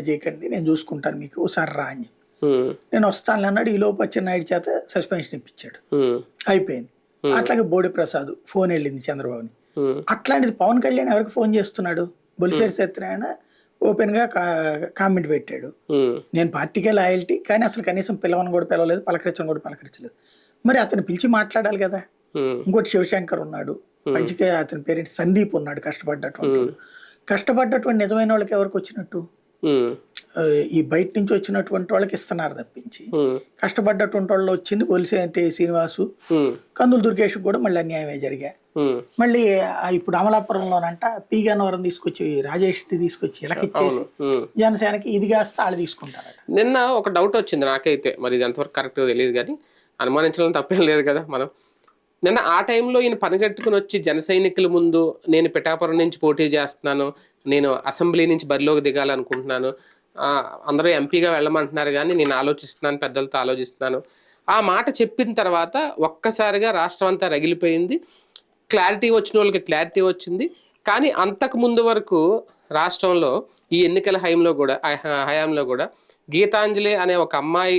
చేయకండి నేను చూసుకుంటాను మీకు ఒకసారి రా అని నేను వస్తాను అన్నాడు ఈ లోపు నాయుడు చేత సస్పెన్షన్ ఇప్పించాడు. అయిపోయింది. అట్లాగే బోడి ప్రసాద్ ఫోన్ వెళ్ళింది చంద్రబాబుని. అట్లాంటిది పవన్ కళ్యాణ్ ఎవరికి ఫోన్ చేస్తున్నాడు? బొలిశేరి సత్యనారాయణ ఓపెన్గా కామెంట్ పెట్టాడు. నేను పార్టీకే లాయల్టీ కానీ అసలు కనీసం పిలవని కూడా పిలవలేదు పలకరించడం కూడా పలకరించలేదు. మరి అతను పిలిచి మాట్లాడాలి కదా. ఇంకోటి శివశంకర్ ఉన్నాడు. మంచిగా అతని పేరెంట్? సందీప్ ఉన్నాడు కష్టపడ్డటువంటి. కష్టపడ్డటువంటి నిజమైన వాళ్ళకి ఎవరికి వచ్చినట్టు? ఈ బయట నుంచి వచ్చినటువంటి వాళ్ళకి ఇస్తున్నారు తప్పించి. కష్టపడ్డటువంటి వాళ్ళు వచ్చింది పోలీసు అంటే శ్రీనివాసు. కందులు దుర్గేష్ కూడా మళ్ళీ అన్యాయమే జరిగా. మళ్ళీ ఇప్పుడు అమలాపురంలోనంట పీ గన్నవరం తీసుకొచ్చి రాజేష్ తీసుకొచ్చి ఇలకిచ్చేసి. జనసేనకి ఇది కాస్త వాళ్ళు తీసుకుంటారట. నిన్న ఒక డౌట్ వచ్చింది నాకైతే. మరి ఇది ఎంతవరకు కరెక్ట్ తెలియదు కానీ అనుమానించడం తప్పేం లేదు కదా మనం. నిన్న ఆ టైంలో ఈయన పనిగట్టుకుని వచ్చి జన సైనికుల ముందు నేను పిఠాపురం నుంచి పోటీ చేస్తున్నాను నేను అసెంబ్లీ నుంచి బరిలోకి దిగాలనుకుంటున్నాను అందరూ ఎంపీగా వెళ్ళమంటున్నారు కానీ నేను ఆలోచిస్తున్నాను పెద్దలతో ఆలోచిస్తున్నాను. ఆ మాట చెప్పిన తర్వాత ఒక్కసారిగా రాష్ట్రం అంతా రగిలిపోయింది. క్లారిటీ వచ్చిన వాళ్ళకి క్లారిటీ వచ్చింది. కానీ అంతకు ముందు వరకు రాష్ట్రంలో ఈ ఎన్నికల హయంలో కూడా హయాంలో కూడా గీతాంజలి అనే ఒక అమ్మాయి